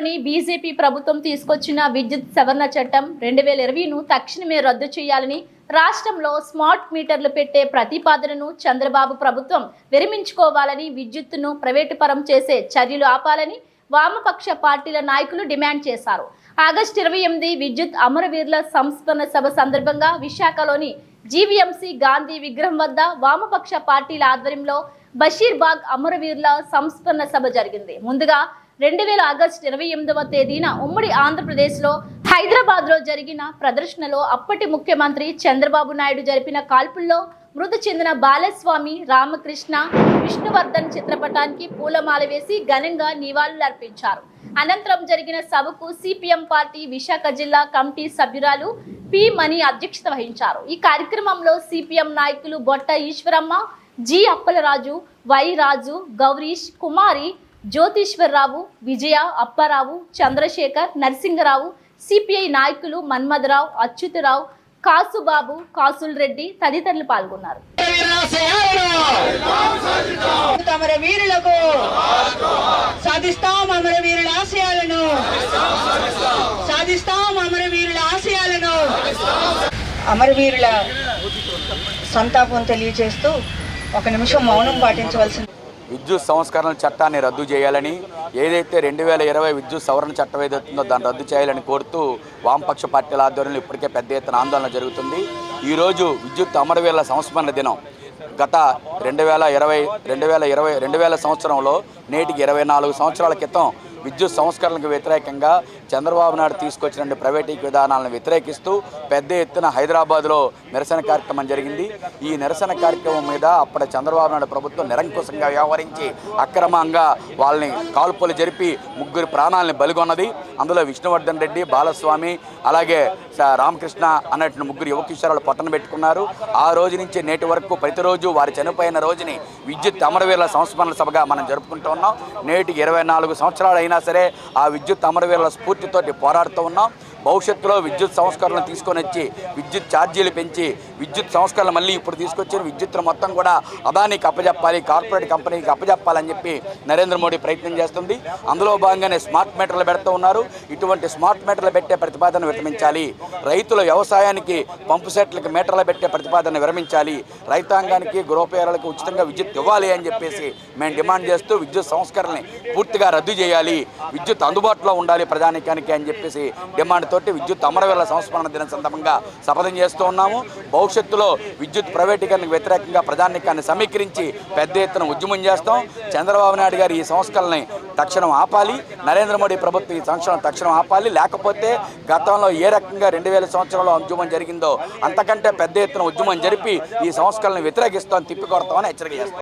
రాష్ట్రంలోని బీజేపీ ప్రభుత్వం తీసుకొచ్చిన విద్యుత్ సవరణ చట్టం రెండు వేల ఇరవైను తక్షణమే రద్దు చేయాలని రాష్ట్రంలో స్మార్ట్ మీటర్లు పెట్టే ప్రతిపాదనను చంద్రబాబు ప్రభుత్వం విరమించుకోవాలని విద్యుత్తును ప్రైవేటుపరం చేసే చర్యలు ఆపాలని వామపక్ష పార్టీల నాయకులు డిమాండ్ చేశారు. ఆగస్టు ఇరవై ఎనిమిది విద్యుత్ అమరవీరుల సంస్మరణ సభ సందర్భంగా విశాఖలోని జీవీఎంసీ గాంధీ విగ్రహం వద్ద వామపక్ష పార్టీల ఆధ్వర్యంలో బషీర్బాగ్ అమరవీరుల సంస్మరణ సభ జరిగింది. ముందుగా రెండు వేల ఆగస్టు ఇరవై ఎనిమిదవ తేదీన ఉమ్మడి ఆంధ్రప్రదేశ్లో హైదరాబాద్లో జరిగిన ప్రదర్శనలో అప్పటి ముఖ్యమంత్రి చంద్రబాబు నాయుడు జరిపిన కాల్పుల్లో మృతి చెందిన బాలస్వామి రామకృష్ణ విష్ణువర్ధన్ చిత్రపటానికి పూలమాల వేసి ఘనంగా నివాళులు అర్పించారు. అనంతరం జరిగిన సభకు సిపిఎం పార్టీ విశాఖ జిల్లా కమిటీ సభ్యురాలు పి మణి అధ్యక్షత వహించారు. ఈ కార్యక్రమంలో సిపిఎం నాయకులు Botta Eswaramma G Appalaraju Y Raju Gourish Kumari Jyotiswararao Vijaya Apparao Chandrasekhar Narasimharao CPI నాయకులు మన్మథరావు అచ్యుతరావు కాసుబాబు కాసుల్ రెడ్డి తదితరులు పాల్గొన్నారు. వీరులకు సాధిస్తాం అమర వీరుల ఆశయాలను. సాధిస్తాం అమర వీరుల ఆశయాలను. అమరవీరుల సంతాపం తెలియజేస్తూ ఒక నిమిషం మౌనం పాటించవలసింది. విద్యుత్ సంస్కరణ చట్టాన్ని రద్దు చేయాలని ఏదైతే రెండు వేల ఇరవై విద్యుత్ సవరణ చట్టం ఏదైతుందో దాన్ని రద్దు చేయాలని కోరుతూ వామపక్ష పార్టీల ఆధ్వర్యంలో ఇప్పటికే పెద్ద ఎత్తున ఆందోళన జరుగుతుంది. ఈరోజు విద్యుత్ అమరవీల సంస్మరణ దినం. గత రెండు వేల ఇరవై రెండు వేల ఇరవై రెండు వేల సంవత్సరంలో నేటికి ఇరవై నాలుగు సంవత్సరాల క్రితం విద్యుత్ సంస్కరణకు వ్యతిరేకంగా చంద్రబాబు నాయుడు తీసుకొచ్చిన ప్రైవేటీక విధానాలను వ్యతిరేకిస్తూ పెద్ద ఎత్తున హైదరాబాద్లో నిరసన కార్యక్రమం జరిగింది. ఈ నిరసన కార్యక్రమం మీద అప్పటి చంద్రబాబు నాయుడు ప్రభుత్వం నిరంకుశంగా వ్యవహరించి అక్రమంగా వాళ్ళని కాల్పులు జరిపి ముగ్గురు ప్రాణాలని బలిగొన్నది. అందులో విష్ణువర్ధన్ రెడ్డి బాలస్వామి అలాగే రామకృష్ణ అన్నట్టు ముగ్గురు యువ పట్టణ పెట్టుకున్నారు. ఆ రోజు నుంచి నేటి వరకు ప్రతిరోజు వారు చనిపోయిన రోజుని విద్యుత్ అమరవీరుల సంస్మరణ సభగా మనం జరుపుకుంటూ ఉన్నాం. నేటికి ఇరవై నాలుగు సంవత్సరాలు అయినా సరే ఆ విద్యుత్ అమరవీరుల స్ఫూర్తితోటి పోరాడుతూ ఉన్నాం. భవిష్యత్తులో విద్యుత్ సంస్కరణలు తీసుకొని వచ్చి విద్యుత్ ఛార్జీలు పెంచి విద్యుత్ సంస్కరణలు మళ్ళీ ఇప్పుడు తీసుకొచ్చారు. విద్యుత్తును మొత్తం కూడా అదానికి అప్పజెప్పాలి కార్పొరేట్ కంపెనీకి అప్పజెప్పాలని చెప్పి నరేంద్ర మోడీ ప్రయత్నం చేస్తుంది. అందులో భాగంగానే స్మార్ట్ మీటర్లు పెడుతూ ఉన్నారు. ఇటువంటి స్మార్ట్ మీటర్లు పెట్టే ప్రతిపాదన విరమించాలి. రైతుల వ్యవసాయానికి పంపు సెట్లకు మీటర్లు పెట్టే ప్రతిపాదన విరమించాలి. రైతాంగానికి గృహపేరాలకు ఉచితంగా విద్యుత్ ఇవ్వాలి అని చెప్పేసి మేము డిమాండ్ చేస్తూ విద్యుత్ సంస్కరణని పూర్తిగా రద్దు చేయాలి. విద్యుత్ అందుబాటులో ఉండాలి ప్రజానికానికి అని చెప్పేసి డిమాండ్ తోటి విద్యుత్ అమరవీరుల సంస్మరణ దినం సందర్భంగా శపథం చేస్తూ ఉన్నాము. భవిష్యత్తులో విద్యుత్ ప్రైవేటీకరణకు వ్యతిరేకంగా ప్రజానికాన్ని సమీకరించి పెద్ద ఎత్తున ఉద్యమం చేస్తాం. చంద్రబాబు నాయుడు గారు ఈ సంస్కరణని తక్షణం ఆపాలి. నరేంద్ర మోడీ ప్రభుత్వం ఈ సంస్కరణ తక్షణం ఆపాలి. లేకపోతే గతంలో ఏ రకంగా రెండు వేల సంవత్సరంలో ఉద్యమం జరిగిందో అంతకంటే పెద్ద ఎత్తున ఉద్యమం జరిపి ఈ సంస్కరణను వ్యతిరేకిస్తాం తిప్పికొడతామని హెచ్చరిక చేస్తాం.